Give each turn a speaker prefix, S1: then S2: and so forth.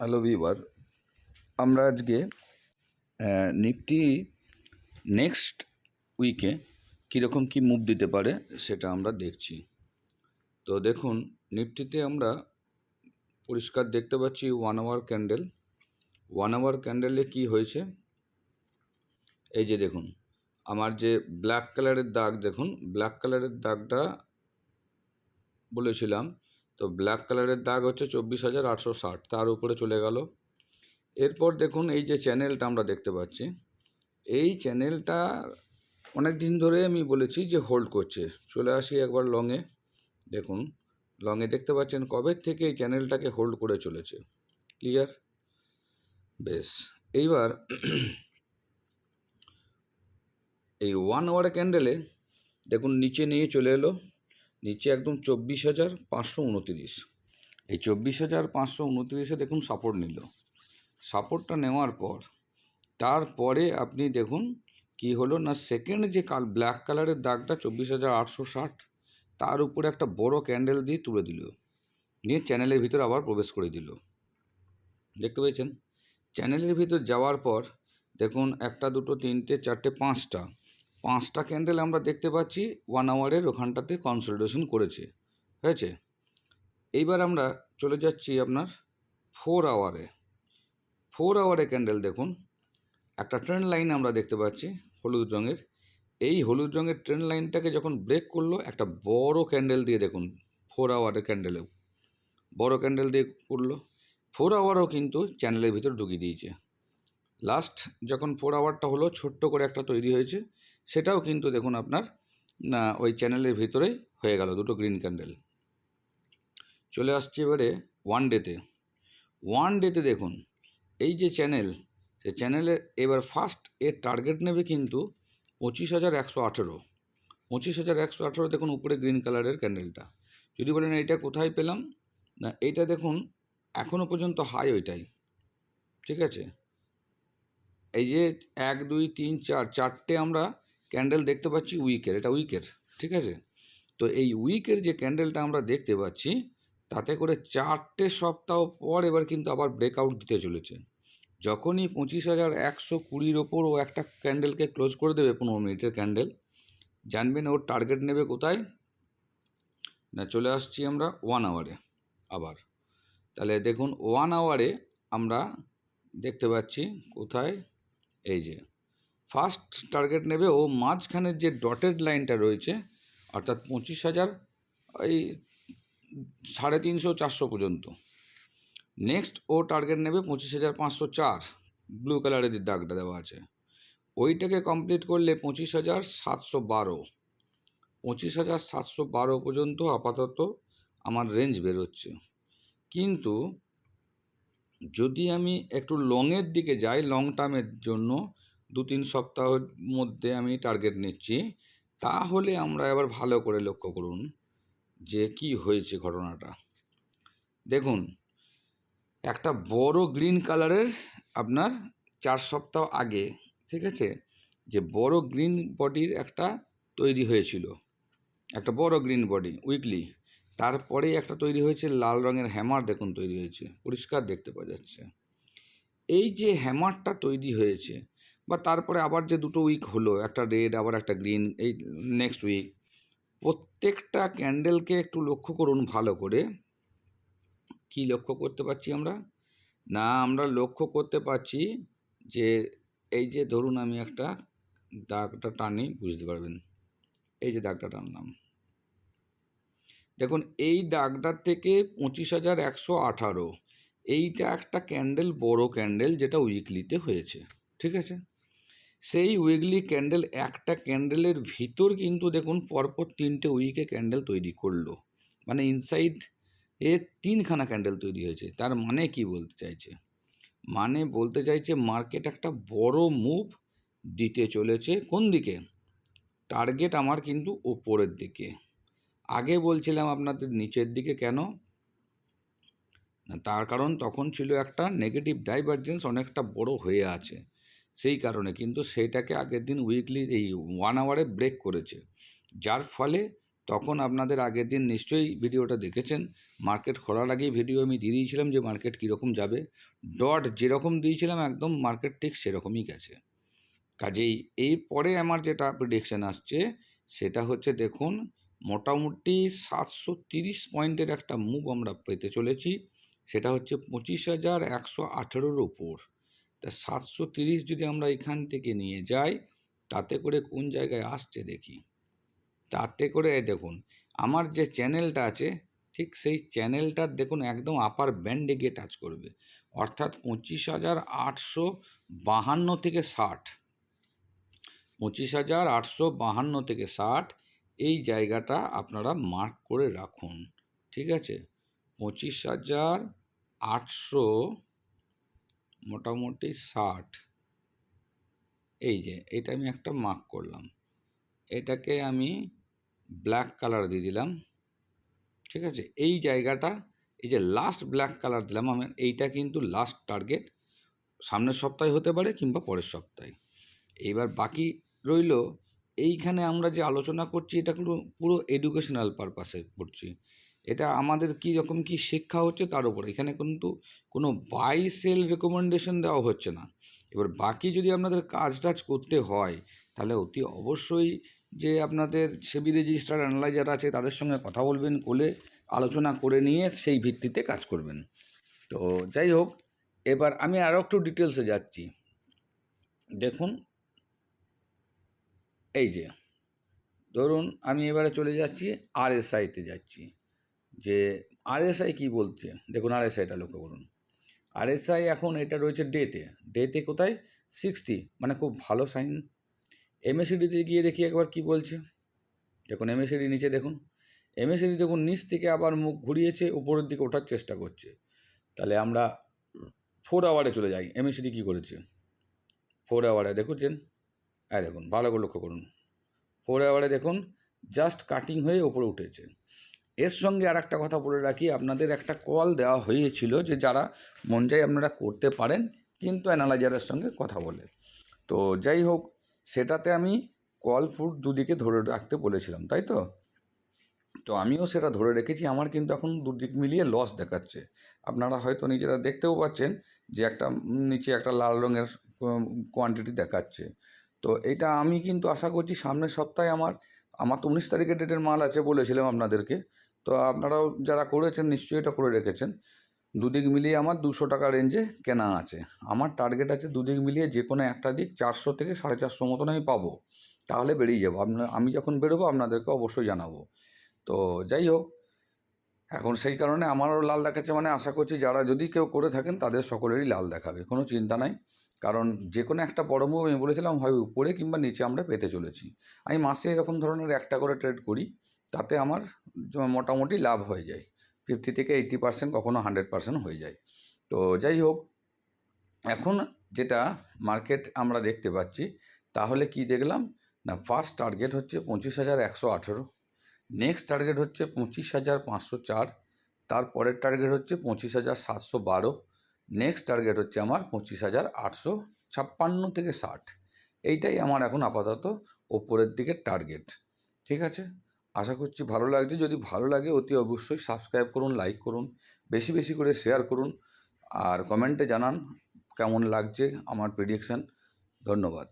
S1: Hello viewer আমরা আজকে Nifty next উইকে কীরকম কী মুভ দিতে পারে সেটা আমরা দেখছি। তো দেখুন, নিফটিতে আমরা পরিষ্কার দেখতে পাচ্ছি one hour candle one hour ক্যান্ডেলে কি হয়েছে? এই যে দেখুন, আমার যে ব্ল্যাক কালারের দাগ, দেখুন ব্ল্যাক কালারের দাগটা বলেছিলাম তো ব্ল্যাক কালারের দাগ হচ্ছে চব্বিশ হাজার আটশো ষাট, তার উপরে চলে গেল। এরপর দেখুন এই যে চ্যানেলটা আমরা দেখতে পাচ্ছি। এই চ্যানেলটা অনেক দিন ধরে আমি বলেছি যে হোল্ড করছে। চলে আসি একবার লংয়ে দেখুন লংয়ে দেখতে পাচ্ছেন কবে থেকে এই চ্যানেলটাকে হোল্ড করে চলেছে। ক্লিয়ার বেশ, এইবার এই ওয়ান আওয়ার ক্যান্ডেলে দেখুন নিচে নিয়ে চলে এলো। নিচে একদম চব্বিশ হাজার পাঁচশো উনতিরিশ। এই চব্বিশ হাজার পাঁচশো উনতিরিশে দেখুন সাপোর্ট নিল। সাপোর্টটা নেওয়ার পর, তারপরে আপনি দেখুন কি হলো না সেকেন্ড যে কাল ব্ল্যাক কালারের দাগটা চব্বিশ হাজার আটশো ষাট, তার উপরে একটা বড় ক্যান্ডেল দিয়ে তুলে দিল। নিয়ে চ্যানেলের ভিতর আবার প্রবেশ করে দিল। দেখতে পেয়েছেন? চ্যানেলের ভিতর যাওয়ার পর দেখুন একটা, দুটো, তিনটে, চারটে, পাঁচটা। পাঁচটা ক্যান্ডেল আমরা দেখতে পাচ্ছি ওয়ান আওয়ারের ওখানটাতে কনসলটেশন করেছে, হয়েছে? এইবার আমরা চলে যাচ্ছি আপনার ফোর আওয়ারে ফোর আওয়ারে ক্যান্ডেল দেখুন, একটা ট্রেন লাইন আমরা দেখতে পাচ্ছি হলুদ রঙের। এই হলুদ রঙের ট্রেন লাইনটাকে যখন ব্রেক করল, একটা বড় ক্যান্ডেল দিয়ে দেখুন ফোর আওয়ারের ক্যান্ডেলেও বড় ক্যান্ডেল দিয়ে করল। ফোর আওয়ারও কিন্তু চ্যানেলের ভিতর ঢুকিয়ে দিয়েছে। লাস্ট যখন ফোর আওয়ারটা হলো, ছোট্ট করে একটা তৈরি হয়েছে। সেটাও কিন্তু দেখুন আপনার, না, ওই চ্যানেলের ভিতরেই হয়ে গেল, দুটো গ্রিন ক্যান্ডেল চলে আসছে এবারে ওয়ান ডেতে ওয়ান ডেতে দেখুন, এই যে চ্যানেল সে চ্যানেলে এবার ফার্স্ট এর টার্গেট নেবে কিন্তু পঁচিশ হাজার একশো আঠেরো। পঁচিশ হাজার একশো আঠেরো দেখুন উপরে গ্রিন কালারের ক্যান্ডেলটা যদি বলেন এটা কোথায় পেলাম? না, এইটা দেখুন এখনও পর্যন্ত হাই ওইটাই। ঠিক আছে? এই যে এক, দুই, তিন, চার, চারটে আমরা ক্যান্ডেল দেখতে পাচ্ছি উইকের, এটা উইকের, ঠিক আছে? তো এই উইকের যে ক্যান্ডেলটা আমরা দেখতে পাচ্ছি, তাতে করে চারটে সপ্তাহ পর এবার কিন্তু আবার ব্রেকআউট দিতে চলেছে। যখনই পঁচিশ হাজার একশো কুড়ির ওপর ও একটা ক্যান্ডেলকে ক্লোজ করে দেবে পনেরো মিনিটের ক্যান্ডেল জানবেন ওর টার্গেট নেবে কোথায়? না, চলে আসছি আমরা ওয়ান আওয়ারে আবার। তাহলে দেখুন ওয়ান আওয়ারে আমরা দেখতে পাচ্ছি কোথায়? এই যে। ফার্স্ট টার্গেট নেবে ও মাঝখানের যে ডটেড লাইনটা রয়েছে, অর্থাৎ পঁচিশ হাজার, এই সাড়ে তিনশো, চারশো পর্যন্ত। নেক্সট ও টার্গেট নেবে পঁচিশ হাজার পাঁচশো চার, ব্লু কালারের যে দাগটা দেওয়া আছে। ওইটাকে কমপ্লিট করলে পঁচিশ হাজার সাতশো বারো। পঁচিশ হাজার সাতশো বারো পর্যন্ত আপাতত আমার রেঞ্জ বেরোচ্ছে। কিন্তু যদি আমি একটু লংয়ের দিকে যাই লং টার্মের জন্য দু তিন সপ্তাহের মধ্যে আমি টার্গেট নিচ্ছি। তাহলে আমরা এবার ভালো করে লক্ষ্য করুন যে কি হয়েছে ঘটনাটা। দেখুন, একটা বড় গ্রিন কালারের আপনার চার সপ্তাহ আগে, ঠিক আছে? যে বড় গ্রিন বডির একটা তৈরি হয়েছিল। একটা বড় গ্রিন বডি উইকলি তারপরেই একটা তৈরি হয়েছে, লাল রঙের হ্যামার দেখুন তৈরি হয়েছে। পরিষ্কার দেখতে পাওয়া যাচ্ছে। এই যে হ্যামারটা তৈরি হয়েছে বা তারপরে আবার যে দুটো উইক হলো, একটা রেড আবার একটা গ্রিন এই নেক্সট উইক প্রত্যেকটা ক্যান্ডেলকে একটু লক্ষ্য করুন ভালো করে। কি লক্ষ্য করতে পারছি আমরা? না, আমরা লক্ষ্য করতে পারছি যে, এই যে ধরুন আমি একটা দাগটা টানি, বুঝতে পারবেন? এই যে দাগটা টানলাম। দেখুন, এই দাগটার থেকে পঁচিশ হাজার একশো আঠারো, এইটা একটা ক্যান্ডেল বড় ক্যান্ডেল যেটা উইকলিতে হয়েছে, ঠিক আছে? সেই উইকলি ক্যান্ডেল একটা ক্যান্ডেলের ভিতর কিন্তু দেখুন পরপর তিনটে উইকে ক্যান্ডেল তৈরি করল। মানে ইনসাইড এ তিনখানা ক্যান্ডেল তৈরি হয়েছে। তার মানে কি বলতে চাইছে? মানে বলতে চাইছে মার্কেট একটা বড় মুভ দিতে চলেছে কোন দিকে? টার্গেট আমার কিন্তু ওপরের দিকে। আগে বলছিলাম আপনাদের নিচের দিকে কেন? তার কারণ তখন ছিল একটা নেগেটিভ ডাইভারজেন্স অনেকটা বড় হয়ে আছে। সেই কারণে কিন্তু সেইটাকে আগের দিন উইকলি এই ওয়ান আওয়ারে ব্রেক করেছে। যার ফলে তখন আপনাদের আগের দিন নিশ্চয়ই ভিডিওটা দেখেছেন। মার্কেট খোলার আগেই ভিডিও আমি দিয়ে দিয়েছিলাম যে মার্কেট কীরকম যাবে। ডট যেরকম দিয়েছিলাম একদম মার্কেট ঠিক সেরকমই গেছে। কাজেই এই পরে আমার যেটা প্রিডিকশান আসছে, সেটা হচ্ছে দেখুন, মোটামুটি সাতশো তিরিশ পয়েন্টের একটা মুভ আমরা পেতে চলেছি। সেটা হচ্ছে পঁচিশ হাজার একশো আঠেরোর ওপর তা সাতশো তিরিশ যদি আমরা এখান থেকে নিয়ে যাই, তাতে করে কোন জায়গায় আসছে দেখি। তাতে করে দেখুন, আমার যে চ্যানেলটা আছে, ঠিক সেই চ্যানেলটার দেখুন একদম আপার ব্যান্ডে গিয়ে টাচ করবে। অর্থাৎ পঁচিশ হাজার আটশো বাহান্ন থেকে ষাট। পঁচিশ হাজার আটশো বাহান্ন থেকে ষাট, এই জায়গাটা আপনারা মার্ক করে রাখুন, ঠিক আছে? পঁচিশ হাজার আটশো মোটামুটি ষাট। এই যে, এটা আমি একটা মার্ক করলাম। এটাকে আমি ব্ল্যাক কালার দিয়ে দিলাম। ঠিক আছে? এই জায়গাটা, এই যে লাস্ট ব্ল্যাক কালার দিলাম, আমি, এইটা কিন্তু লাস্ট টার্গেট সামনের সপ্তাহে হতে পারে কিংবা পরের সপ্তাহে। এইবার বাকি রইল, এইখানে আমরা যে আলোচনা করছি, এটা পুরো পুরো এডুকেশনাল পারপাসে করছি। এটা আমাদের কী রকম কী শিক্ষা হচ্ছে তার উপর। এখানে কিন্তু কোনো বাই সেল রেকমেন্ডেশন দেওয়া হচ্ছে না। এবার বাকি যদি আপনাদের কাজ টাজ করতে হয়, তাহলে অতি অবশ্যই যে আপনাদের সেবি রেজিস্টার অ্যানালাইজার আছে, তাদের সঙ্গে কথা বলবেন কোলে আলোচনা করে নিয়ে সেই ভিত্তিতে কাজ করবেন। তো যাই হোক, এবার আমি আরও একটু ডিটেলসে যাচ্ছি। দেখুন, এই যে, ধরুন আমি এবারে চলে যাচ্ছি আরএসআইতে যাচ্ছি। যে আরএসআই কী বলছে? দেখুন আরএসআইটা লক্ষ্য করুন। আরএসআই এখন এটা রয়েছে ডেতে ডেতে কোথায়? সিক্সটি মানে খুব ভালো সাইন এমএসিডিতে গিয়ে দেখি একবার কি বলছে। দেখুন এমএসিডি নিচে দেখুন। এমএসিডি দেখুন নিচ থেকে আবার মুখ ঘুরিয়েছে, উপরের দিকে ওঠার চেষ্টা করছে। তাহলে আমরা ফোর আওয়ারে চলে যাই। এমএসিডি কী করেছে? ফোর আওয়ারে দেখুছেন হ্যাঁ দেখুন, ভালো করে লক্ষ্য করুন। ফোর আওয়ারে দেখুন জাস্ট কাটিং হয়ে ওপরে উঠেছে। এর সঙ্গে আর একটা কথা বলে রাখি, আপনাদের একটা কল দেওয়া হয়েছিল যে যারা মন যায় আপনারা করতে পারেন, কিন্তু অ্যানালাইজারের সঙ্গে কথা বলে। তো যাই হোক, সেটাতে আমি কল ফুট দুদিকে ধরে রাখতে বলেছিলাম, তাই তো? তো আমিও সেটা ধরে রেখেছি, আমার কিন্তু এখন দুদিক মিলিয়ে লস দেখাচ্ছে। আপনারা হয়তো নিজেরা দেখতেও পাচ্ছেন যে একটা নিচে একটা লাল রঙের কোয়ান্টিটি দেখাচ্ছে। তো এটা আমি কিন্তু আশা করছি সামনের সপ্তাহে আমার আমার তো উনিশ তারিখের ডেটের মাল আছে বলেছিলাম আপনাদেরকে তো আপনারাও যারা করেছেন নিশ্চয়ই এটা করে রেখেছেন। দুদিক মিলিয়ে আমার দুশো টাকা রেঞ্জে কেনা আছে। আমার টার্গেট আছে দুদিক মিলিয়ে যে কোনো একটা দিক চারশো থেকে সাড়ে চারশো মতন আমি পাবো। তাহলে বেরিয়ে যাব। আপনার আমি যখন বেরোবো আপনাদেরকে অবশ্যই জানাব। তো যাই হোক, এখন সেই কারণে আমারও লাল দেখাচ্ছে মানে আশা করছি যারা যদি কেউ করে থাকেন তাদের সকলেরই লাল দেখাবে। কোনো চিন্তা নাই। কারণ যে কোনো একটা বড় মুভ আমি বলেছিলাম হয় উপরে কিংবা নিচে আমরা পেতে চলেছি। আমি মাসে এরকম ধরনের একটা করে ট্রেড করি। তাতে আমার মোটামুটি লাভ হয়ে যায়। ফিফটি থেকে এইটি পার্সেন্ট কখনো হান্ড্রেড পার্সেন্ট হয়ে যায়। তো যাই হোক, এখন যেটা মার্কেট আমরা দেখতে পাচ্ছি, তাহলে কি দেখলাম? না ফার্স্ট টার্গেট হচ্ছে পঁচিশ হাজার একশো আঠেরো নেক্সট টার্গেট হচ্ছে পঁচিশ হাজার পাঁচশো চার, তারপরের টার্গেট হচ্ছে পঁচিশ হাজার সাতশো বারো নেক্সট টার্গেট হচ্ছে আমার পঁচিশ হাজার আটশো ছাপ্পান্ন থেকে ষাট। এইটাই আমার এখন আপাতত ওপরের দিকে টার্গেট ঠিক আছে? আশা করছি ভালো লাগছে। যদি ভালো লাগে অতি অবশ্যই সাবস্ক্রাইব করুন লাইক করুন, বেশি বেশি করে শেয়ার করুন আর কমেন্টে জানান কেমন লাগছে আমার প্রেডিকশান ধন্যবাদ।